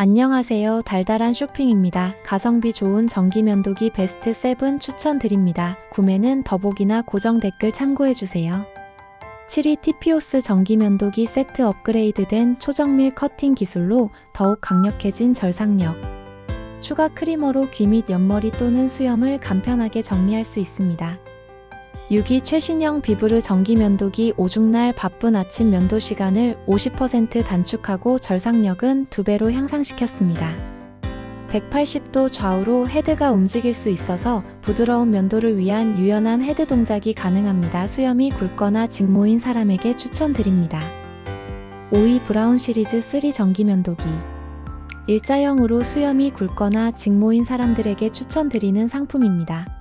안녕하세요. 달달한 쇼핑입니다. 가성비 좋은 전기 면도기 베스트 7 추천드립니다. 구매는 더보기나 고정 댓글 참고해주세요. 7위 티피오스 전기 면도기 세트 업그레이드된 초정밀 커팅 기술로 더욱 강력해진 절삭력. 추가 크리머로 귀 및 옆머리 또는 수염을 간편하게 정리할 수 있습니다. 6위 최신형 비브르 전기 면도기 오죽날 바쁜 아침 면도 시간을 50% 단축하고 절삭력은 2배로 향상시켰습니다. 180도 좌우로 헤드가 움직일 수 있어서 부드러운 면도를 위한 유연한 헤드 동작이 가능합니다. 수염이 굵거나 직모인 사람에게 추천드립니다. 5위 브라운 시리즈 3 전기 면도기 일자형으로 수염이 굵거나 직모인 사람들에게 추천드리는 상품입니다.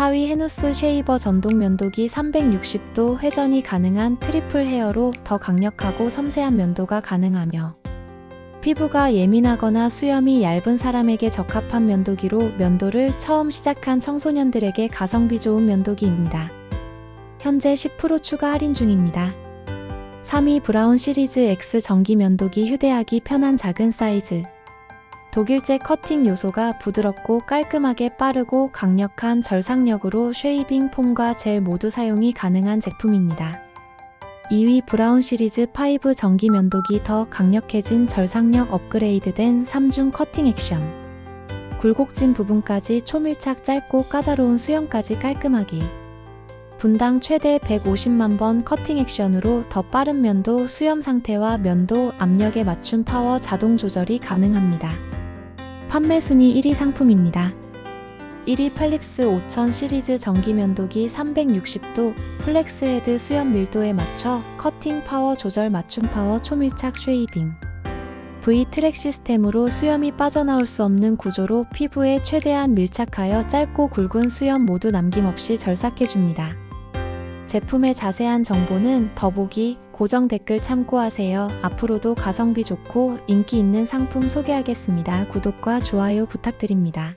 4위 헤누스 쉐이버 전동 면도기 360도 회전이 가능한 트리플 헤어로 더 강력하고 섬세한 면도가 가능하며 피부가 예민하거나 수염이 얇은 사람에게 적합한 면도기로 면도를 처음 시작한 청소년들에게 가성비 좋은 면도기입니다. 현재 10% 추가 할인 중입니다. 3위 브라운 시리즈 X 전기 면도기 휴대하기 편한 작은 사이즈 독일제 커팅 요소가 부드럽고 깔끔하게 빠르고 강력한 절삭력으로 쉐이빙 폼과 젤 모두 사용이 가능한 제품입니다. 2위 브라운 시리즈 5 전기 면도기 더 강력해진 절삭력 업그레이드된 3중 커팅 액션. 굴곡진 부분까지 초밀착 짧고 까다로운 수염까지 깔끔하게. 분당 최대 150만 번 커팅 액션으로 더 빠른 면도 수염 상태와 면도 압력에 맞춘 파워 자동 조절이 가능합니다. 판매 순위 1위 상품입니다. 1위 팔립스 5000 시리즈 전기 면도기 360도 플렉스 헤드 수염 밀도에 맞춰 커팅 파워 조절 맞춤 파워 초밀착 쉐이빙. V 트랙 시스템으로 수염이 빠져나올 수 없는 구조로 피부에 최대한 밀착하여 짧고 굵은 수염 모두 남김없이 절삭해줍니다. 제품의 자세한 정보는 더보기, 고정 댓글 참고하세요. 앞으로도 가성비 좋고 인기 있는 상품 소개하겠습니다. 구독과 좋아요 부탁드립니다.